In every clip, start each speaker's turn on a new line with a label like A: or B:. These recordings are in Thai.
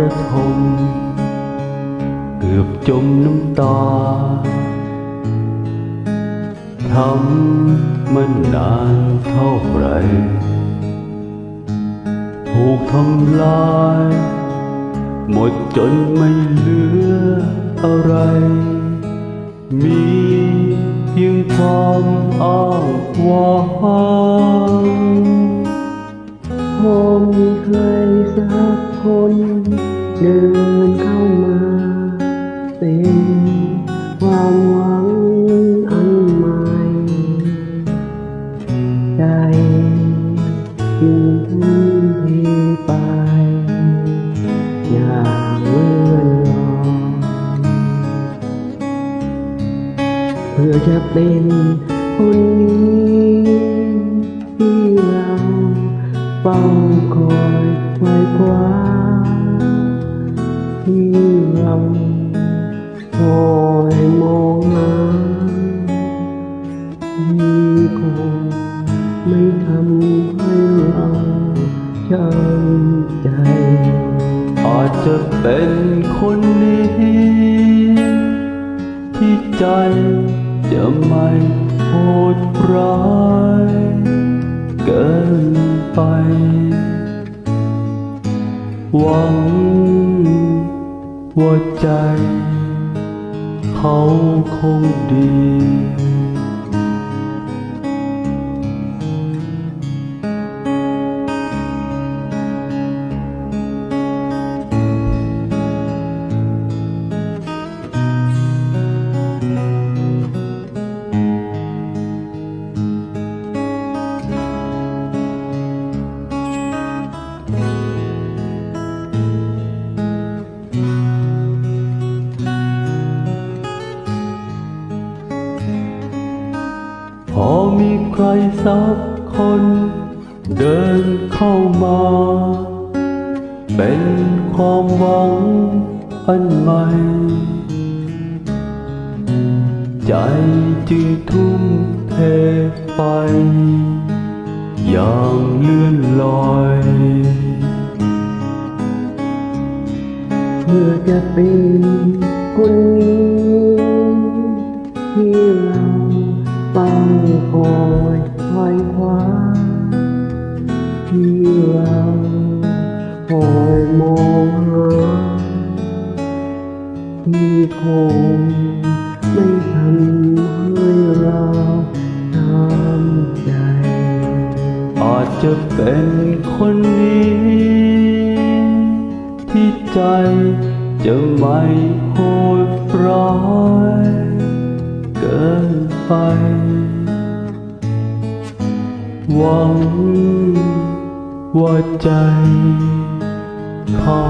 A: ระทมเกือบจมน้ำตาทำมันนานเท่าไรถูกทำลาย หมดจนไม่เหลืออะไร มีเพียงความอ้างว้าง
B: เดินเข้ามาเป็นความหวังอันใหม่ใจจึงทุ่มเทไป อย่างเมื่อนลอยเพื่อจะเป็นคนนี้ที่เราเฝ้าคอย คงไม่ทำให้เราช้ำใจ
A: อาจจะเป็นคนนี้ ที่ใจจะไม่โหดร้ายเกินไป หวังว่าใจ เขาคงดี อมีใครสักคน เดินเข้ามา เป็นความหวังอันใหม่ ใจจึงทุ่มเทไป อย่างเลื่อนลอย
B: เพื่อจะเป็นคนนี้ คอยมองหาที่คงไม่ทำให้เราช้ำใจ
A: อาจจะเป็นคนนี้ ที่ใจจะไม่โหดร้ายเกินไป หวังว่าใจ เขา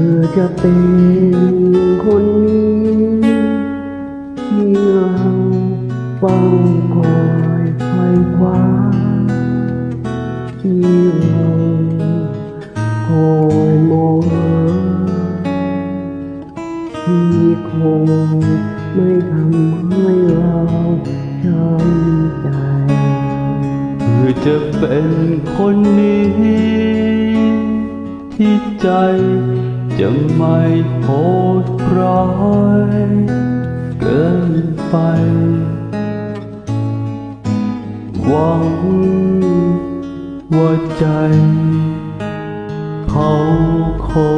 B: พื่อจะเป็นคนนี้ที่เราเฝ้าคอยไขว้คว้าที่เราคอยมองหาที่คงไม่ทำให้เราช้ำใจ
A: เพื่อจะเป็นคนนี้ที่ใจ จะไม่โหดร้ายเกินไป หวังว่าใจ เขาคง